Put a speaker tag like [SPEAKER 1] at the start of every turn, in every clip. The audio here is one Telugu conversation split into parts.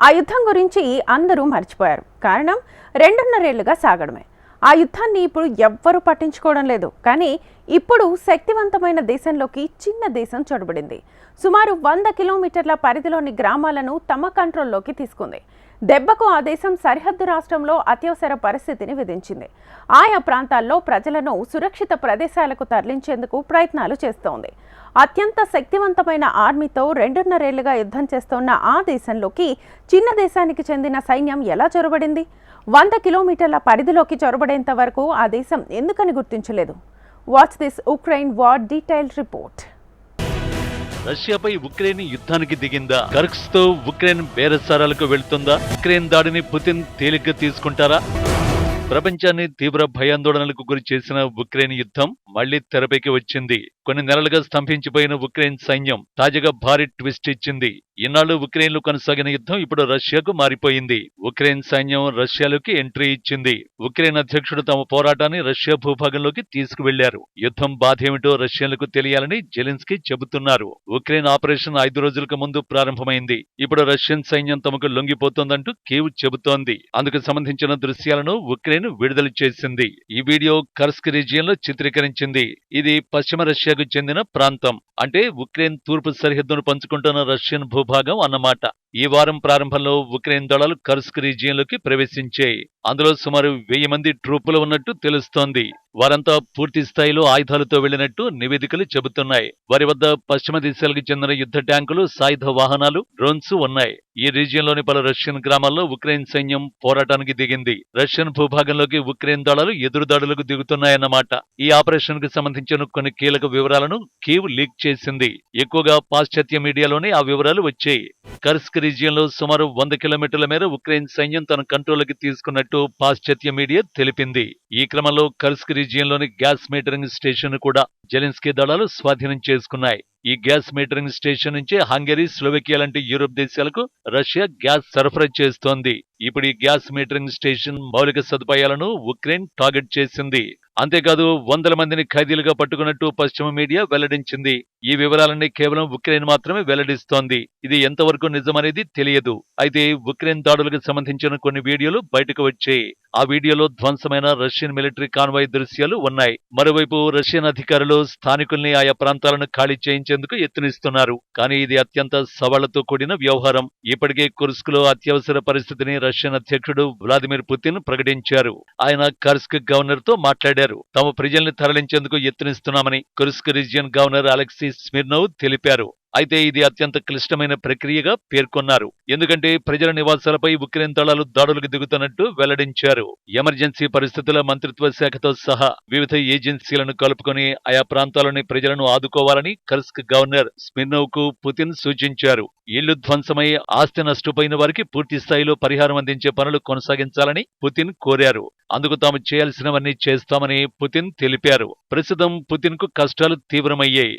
[SPEAKER 1] ఆ యుద్ధం గురించి అందరూ మర్చిపోయారు. కారణం రెండున్నరేళ్ళుగా సాగడమే. ఆ యుద్ధాన్ని ఇప్పుడు ఎవ్వరూ పట్టించుకోవడం లేదు. కానీ ఇప్పుడు శక్తివంతమైన దేశంలోకి చిన్న దేశం చొరబడింది. సుమారు వంద కిలోమీటర్ల పరిధిలోని గ్రామాలను తమ కంట్రోల్లోకి తీసుకుంది. దెబ్బకు ఆ దేశం సరిహద్దు రాష్ట్రంలో అత్యవసర పరిస్థితిని విధించింది. ఆయా ప్రాంతాల్లో ప్రజలను సురక్షిత ప్రదేశాలకు తరలించేందుకు ప్రయత్నాలు చేస్తోంది. అత్యంత శక్తివంతమైన ఆర్మీతో రెండున్నరేళ్ళుగా యుద్ధం చేస్తోన్న ఆ దేశంలోకి చిన్న దేశానికి చెందిన సైన్యం ఎలా చొరబడింది? వంద కిలోమీటర్ల పరిధిలోకి చొరబడేంత వరకు ఆ దేశం ఎందుకని గుర్తించలేదు? Watch this Ukraine war detailed report
[SPEAKER 2] రష్యాపై Ukraine యుద్ధానికి దిగిందా? కర్క్స్తో ఉక్రెయిన్ బేరసారాలకు వెళ్తుందా? ఉక్రెయిన్ దాడిని పుతిన్ తేలిగ్గా తీసుకుంటారా? ప్రపంచాన్ని తీవ్ర భయాందోళనలకు గురి చేసిన ఉక్రెయిన్ యుద్ధం మళ్ళీ తెరపైకి వచ్చింది. కొన్ని నెలలుగా స్తంభించిపోయిన ఉక్రెయిన్ సైన్యం తాజాగా భారీ ట్విస్ట్ ఇచ్చింది. ఇన్నాళ్ళు ఉక్రెయిన్లు కొనసాగిన యుద్ధం ఇప్పుడు రష్యాకు మారిపోయింది. ఉక్రెయిన్ సైన్యం రష్యాలోకి ఎంట్రీ ఇచ్చింది. ఉక్రెయిన్ అధ్యక్షుడు తమ పోరాటాన్ని రష్యా భూభాగంలోకి తీసుకువెళ్ళారు. యుద్ధం బాధేమిటో రష్యన్లకు తెలియాలని జెలెన్స్కీ చెబుతున్నారు. ఉక్రెయిన్ ఆపరేషన్ ఐదు రోజులకు ముందు ప్రారంభమైంది. ఇప్పుడు రష్యన్ సైన్యం తమకు లొంగిపోతోందంటూ కేవ్ చెబుతోంది. అందుకు సంబంధించిన దృశ్యాలను ఉక్రెయిన్ విడుదల చేసింది. ఈ వీడియో కర్స్క్ రీజియన్లో చిత్రీకరించింది. ఇది పశ్చిమ రష్యా రష్యాకు చెందిన ప్రాంతం. అంటే ఉక్రెయిన్ తూర్పు సరిహద్దును పంచుకుంటున్న రష్యన్ భూభాగం అన్నమాట. ఈ వారం ప్రారంభంలో ఉక్రెయిన్ దళాలు కర్స్క్ రీజియన్లోకి ప్రవేశించాయి. అందులో సుమారు వెయ్యి మంది ట్రూపులు ఉన్నట్టు తెలుస్తోంది. వారంతా పూర్తి స్థాయిలో ఆయుధాలతో వెళ్ళినట్టు నివేదికలు చెబుతున్నాయి. వారి వద్ద పశ్చిమ దేశాలకు చెందిన యుద్ధ ట్యాంకులు సాయుధ వాహనాలు డ్రోన్స్ ఉన్నాయి. ఈ రీజియన్లోని పలు రష్యన్ గ్రామాల్లో ఉక్రెయిన్ సైన్యం పోరాటానికి దిగింది. రష్యన్ భూభాగంలోకి ఉక్రెయిన్ దళాలు ఎదురుదాడులకు దిగుతున్నాయన్నమాట. ఈ ఆపరేషన్కు సంబంధించిన కొన్ని కీలక వివరాలను కీవ్ లీక్ చేసింది. ఎక్కువగా పాశ్చాత్య మీడియాలోనే ఆ వివరాలు వచ్చాయి. కర్స్క్ రీజియన్లో సుమారు వంద కిలోమీటర్ల మేర ఉక్రెయిన్ సైన్యం తన కంట్రోల్కి తీసుకున్నట్టు పాశ్చాత్య మీడియా తెలిపింది. ఈ క్రమంలో కర్స్క్ రీజియన్లోని గ్యాస్ మీటరింగ్ స్టేషన్ కూడా జెలెన్స్కీ దళాలు స్వాధీనం చేసుకున్నాయి. ఈ గ్యాస్ మీటరింగ్ స్టేషన్ నుంచే హంగరీ స్లోవేకియా లాంటి యూరోప్ దేశాలకు రష్యా గ్యాస్ సరఫరా చేస్తోంది. ఇప్పుడు ఈ గ్యాస్ మీటరింగ్ స్టేషన్ మౌలిక సదుపాయాలను ఉక్రెయిన్ టార్గెట్ చేసింది. అంతేకాదు వందల మందిని ఖైదీలుగా పట్టుకున్నట్టు పశ్చిమ మీడియా వెల్లడించింది. ఈ వివరాలన్నీ కేవలం ఉక్రెయిన్ మాత్రమే వెల్లడిస్తోంది. ఇది ఎంతవరకు నిజమనేది తెలియదు. అయితే ఉక్రెయిన్ దాడులకు సంబంధించిన కొన్ని వీడియోలు బయటకు వచ్చాయి. ఆ వీడియోలో ధ్వంసమైన రష్యన్ మిలిటరీ కాన్వాయ్ దృశ్యాలు ఉన్నాయి. మరోవైపు రష్యన్ అధికారులు స్థానికుల్ని ఆయా ప్రాంతాలను ఖాళీ చేయించేందుకు యత్నిస్తున్నారు. కానీ ఇది అత్యంత సవాళ్ళతో కూడిన వ్యవహారం. ఇప్పటికే కుర్స్క్లో అత్యవసర పరిస్థితిని రష్యన్ అధ్యక్షుడు వ్లాదిమిర్ పుతిన్ ప్రకటించారు. ఆయన కర్స్క్ గవర్నర్తో మాట్లాడారు. తమ ప్రజల్ని తరలించేందుకు యత్నిస్తున్నామని Kursk region governor Alexei Smirnov తెలిపారు. అయితే ఇది అత్యంత క్లిష్టమైన ప్రక్రియగా పేర్కొన్నారు. ఎందుకంటే ప్రజల నివాసాలపై ఉక్రెయిన్ దళాలు దాడులకు దిగుతున్నట్టు వెల్లడించారు. ఎమర్జెన్సీ పరిస్థితుల మంత్రిత్వ శాఖతో సహా వివిధ ఏజెన్సీలను కలుపుకొని ఆయా ప్రాంతాల్లోని ప్రజలను ఆదుకోవాలని కర్స్క్ గవర్నర్ స్మిర్నవ్కు పుతిన్ సూచించారు. ఇళ్ళు ధ్వంసమై ఆస్తి నష్టపోయిన వారికి పూర్తి స్థాయిలో పరిహారం అందించే పనులు కొనసాగించాలని పుతిన్ కోరారు. అందుకు తాము చేయాల్సినవన్నీ చేస్తామని పుతిన్ తెలిపారు. ప్రస్తుతం పుతిన్కు కష్టాలు తీవ్రమయ్యాయి.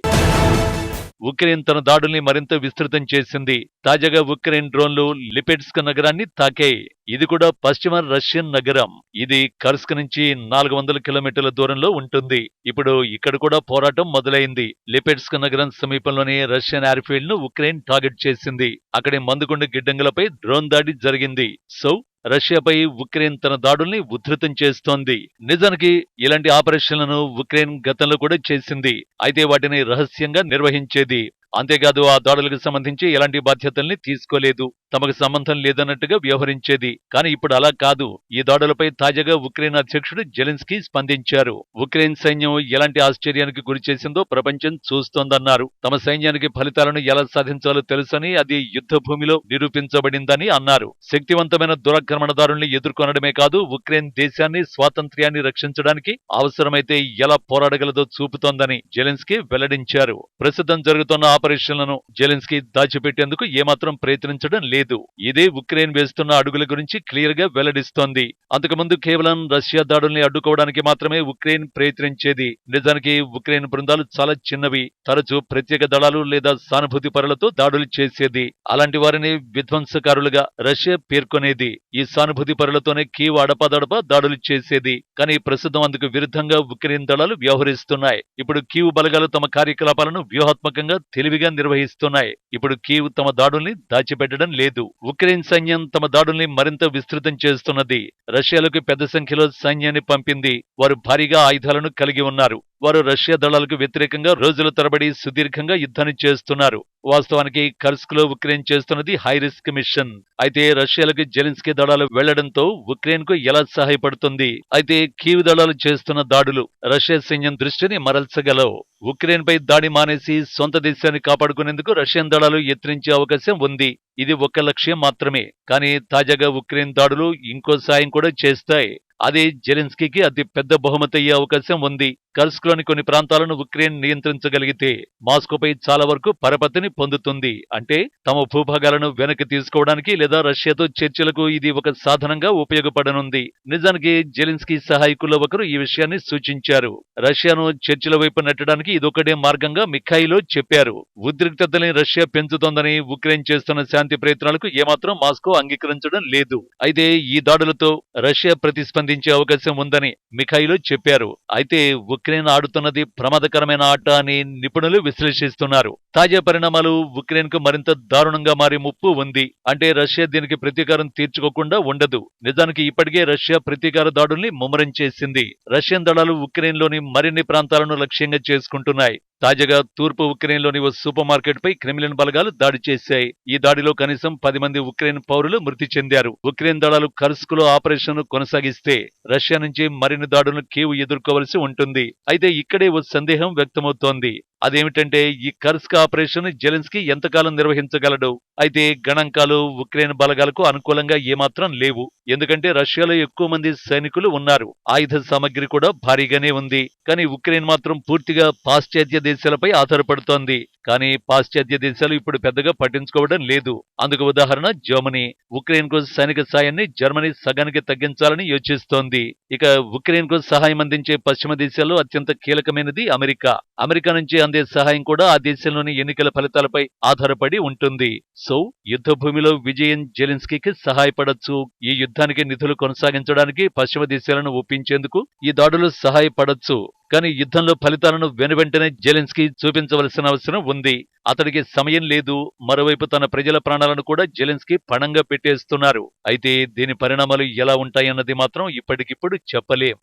[SPEAKER 2] ఉక్రెయిన్ తన దాడుల్ని మరింత విస్తృతం చేసింది. తాజాగా ఉక్రెయిన్ డ్రోన్లు లిపెట్స్క్ నగరాన్ని తాకాయి. ఇది కూడా పశ్చిమ రష్యన్ నగరం. ఇది కర్స్క్ నుంచి నాలుగు వందల కిలోమీటర్ల దూరంలో ఉంటుంది. ఇప్పుడు ఇక్కడ కూడా పోరాటం మొదలైంది. లిపెట్స్క్ నగరం సమీపంలోని రష్యన్ ఎయిర్ఫీల్డ్ను ఉక్రెయిన్ టార్గెట్ చేసింది. అక్కడి మందుగుండు గిడ్డంగులపై డ్రోన్ దాడి జరిగింది. సో రష్యాపై ఉక్రెయిన్ తన దాడుల్ని ఉధృతం చేస్తోంది. నిజానికి ఇలాంటి ఆపరేషన్లను ఉక్రెయిన్ గతంలో కూడా చేసింది. అయితే వాటిని రహస్యంగా నిర్వహించేది. అంతేకాదు ఆ దాడులకు సంబంధించి ఎలాంటి బాధ్యతల్ని తీసుకోలేదు. తమకు సంబంధం లేదన్నట్టుగా వ్యవహరించేది. కానీ ఇప్పుడు అలా కాదు. ఈ దాడులపై తాజాగా ఉక్రెయిన్ అధ్యక్షుడు జెలెన్స్కీ స్పందించారు. ఉక్రెయిన్ సైన్యం ఎలాంటి ఆశ్చర్యానికి గురి చేసిందో ప్రపంచం చూస్తోందన్నారు. తమ సైన్యానికి ఫలితాలను ఎలా సాధించాలో తెలుసని అది యుద్ధ భూమిలో నిరూపించబడిందని అన్నారు. శక్తివంతమైన దురాక్రమణదారుల్ని ఎదుర్కొనడమే కాదు ఉక్రెయిన్ దేశాన్ని స్వాతంత్ర్యాన్ని రక్షించడానికి అవసరమైతే ఎలా పోరాడగలదో చూపుతోందని జెలెన్స్కీ వెల్లడించారు. ప్రస్తుతం జరుగుతున్న ఆపరేషన్లను జెలెన్స్కీ దాచిపెట్టేందుకు ఏమాత్రం ప్రయత్నించడం లేదు లేదు. ఇదే ఉక్రెయిన్ వేస్తున్న అడుగుల గురించి క్లియర్గా వెల్లడిస్తోంది. అంతకుముందు కేవలం రష్యా దాడుల్ని అడ్డుకోవడానికి మాత్రమే ఉక్రెయిన్ ప్రయత్నించేది. నిజానికి ఉక్రెయిన్ బృందాలు చాలా చిన్నవి. తరచూ ప్రత్యేక దళాలు లేదా సానుభూతి పరులతో దాడులు చేసేది. అలాంటి వారిని విధ్వంసకారులుగా రష్యా పేర్కొనేది. ఈ సానుభూతి పరులతోనే కీవ్ అడపాదడపా దాడులు చేసేది. కానీ ప్రస్తుతం అందుకు విరుద్ధంగా ఉక్రెయిన్ దళాలు వ్యవహరిస్తున్నాయి. ఇప్పుడు కీవ్ బలగాలు తమ కార్యకలాపాలను వ్యూహాత్మకంగా తెలివిగా నిర్వహిస్తున్నాయి. ఇప్పుడు కీవ్ తమ దాడుల్ని దాచిపెట్టడం లేదు. లేదు. ఉక్రెయిన్ సైన్యం తమ దాడుల్ని మరింత విస్తృతం చేస్తున్నది. రష్యాలకు పెద్ద సంఖ్యలో సైన్యాన్ని పంపింది. వారు భారీగా ఆయుధాలను కలిగి ఉన్నారు. వారు రష్యా దళాలకు వ్యతిరేకంగా రోజుల తరబడి సుదీర్ఘంగా యుద్ధాన్ని చేస్తున్నారు. వాస్తవానికి కర్స్క్లో ఉక్రెయిన్ చేస్తున్నది హై రిస్క్ మిషన్. అయితే రష్యాలకు జెలిన్స్కీ దళాలు వెళ్ళడంతో ఉక్రెయిన్కు ఎలా సహాయపడుతుంది? అయితే కీవ్ దళాలు చేస్తున్న దాడులు రష్యా సైన్యం దృష్టిని మరల్చగలవు. ఉక్రెయిన్ పై దాడి మానేసి సొంత దేశాన్ని కాపాడుకునేందుకు రష్యన్ దళాలు యత్నించే అవకాశం ఉంది. ఇది ఒక లక్ష్యం మాత్రమే. కానీ తాజాగా ఉక్రెయిన్ దాడులు ఇంకో సాయం కూడా చేస్తాయి. అది జెలెన్స్కీకి అతి పెద్ద బహుమతి అయ్యే అవకాశం ఉంది. కర్స్క్లోని కొన్ని ప్రాంతాలను ఉక్రెయిన్ నియంత్రించగలిగితే మాస్కోపై చాలా వరకు పరపతిని పొందుతుంది. అంటే తమ భూభాగాలను వెనక్కి తీసుకోవడానికి లేదా రష్యాతో చర్చలకు ఇది ఒక సాధనంగా ఉపయోగపడనుంది. నిజానికి జెలిన్స్కీ సహాయకుల్లో ఒకరు ఈ విషయాన్ని సూచించారు. రష్యాను చర్చల వైపు నెట్టడానికి ఇదొకటే మార్గంగా మిఖాయిలో చెప్పారు. ఉద్రిక్తతని రష్యా పెంచుతోందని ఉక్రెయిన్ చేస్తున్న శాంతి ప్రయత్నాలకు ఏమాత్రం మాస్కో అంగీకరించడం లేదు. అయితే ఈ దాడులతో రష్యా ప్రతిస్పంది అందించే అవకాశం ఉందని మిఖాయిలు చెప్పారు. అయితే ఉక్రెయిన్ ఆడుతున్నది ప్రమాదకరమైన ఆట అని నిపుణులు విశ్లేషిస్తున్నారు. తాజా పరిణామాలు ఉక్రెయిన్కు మరింత దారుణంగా మారే ముప్పు ఉంది. అంటే రష్యా దీనికి ప్రతీకారం తీర్చుకోకుండా ఉండదు. నిజానికి ఇప్పటికే రష్యా ప్రతీకార దాడుల్ని ముమ్మరం చేసింది. రష్యన్ దళాలు ఉక్రెయిన్లోని మరిన్ని ప్రాంతాలను లక్ష్యంగా చేసుకుంటున్నాయి. తాజాగా తూర్పు ఉక్రెయిన్లోని ఓ సూపర్ మార్కెట్ పై క్రిమిలియన్ బలగాలు దాడి చేశాయి. ఈ దాడిలో కనీసం పది మంది ఉక్రెయిన్ పౌరులు మృతి చెందారు. ఉక్రెయిన్ దళాలు కర్స్క్ ఆపరేషన్ను కొనసాగిస్తే రష్యా నుంచి మరిన్ని దాడులను కీవ్ ఎదుర్కోవలసి ఉంటుంది. అయితే ఇక్కడే ఓ సందేహం వ్యక్తమవుతోంది. అదేమిటంటే ఈ కర్స్క్ ఆపరేషన్ జెలెన్స్కీ ఎంతకాలం నిర్వహించగలడు? అయితే గణాంకాలు ఉక్రెయిన్ బలగాలకు అనుకూలంగా ఏమాత్రం లేవు. ఎందుకంటే రష్యాలో ఎక్కువ మంది సైనికులు ఉన్నారు. ఆయుధ సామగ్రి కూడా భారీగానే ఉంది. కానీ ఉక్రెయిన్ మాత్రం పూర్తిగా పాశ్చాత్య దేశాలపై ఆధారపడుతోంది. కానీ పాశ్చాత్య దేశాలు ఇప్పుడు పెద్దగా పట్టించుకోవడం లేదు. అందుకు ఉదాహరణ జర్మనీ. ఉక్రెయిన్కు సైనిక సాయాన్ని జర్మనీ సగానికి తగ్గించాలని యోచిస్తోంది. ఇక ఉక్రెయిన్కు సహాయం అందించే పశ్చిమ దేశాల్లో అత్యంత కీలకమైనది అమెరికా. అమెరికా నుంచి అందే సహాయం కూడా ఆ దేశంలోని ఎన్నికల ఫలితాలపై ఆధారపడి ఉంటుంది. సో యుద్ధ భూమిలో విజయం జెలెన్స్కీకి సహాయపడొచ్చు. ఈ యుద్ధానికి నిధులు కొనసాగించడానికి పశ్చిమ దేశాలను ఒప్పించేందుకు ఈ దాడులు సహాయపడొచ్చు. కానీ యుద్ధంలో ఫలితాలను వెనువెంటనే జెలెన్స్కీ చూపించవలసిన అవసరం ఉంది. అతడికి సమయం లేదు. మరోవైపు తన ప్రజల ప్రాణాలను కూడా జెలెన్స్కీ పణంగా పెట్టేస్తున్నారు. అయితే దీని పరిణామాలు ఎలా ఉంటాయన్నది మాత్రం ఇప్పటికిప్పుడు చెప్పలేం.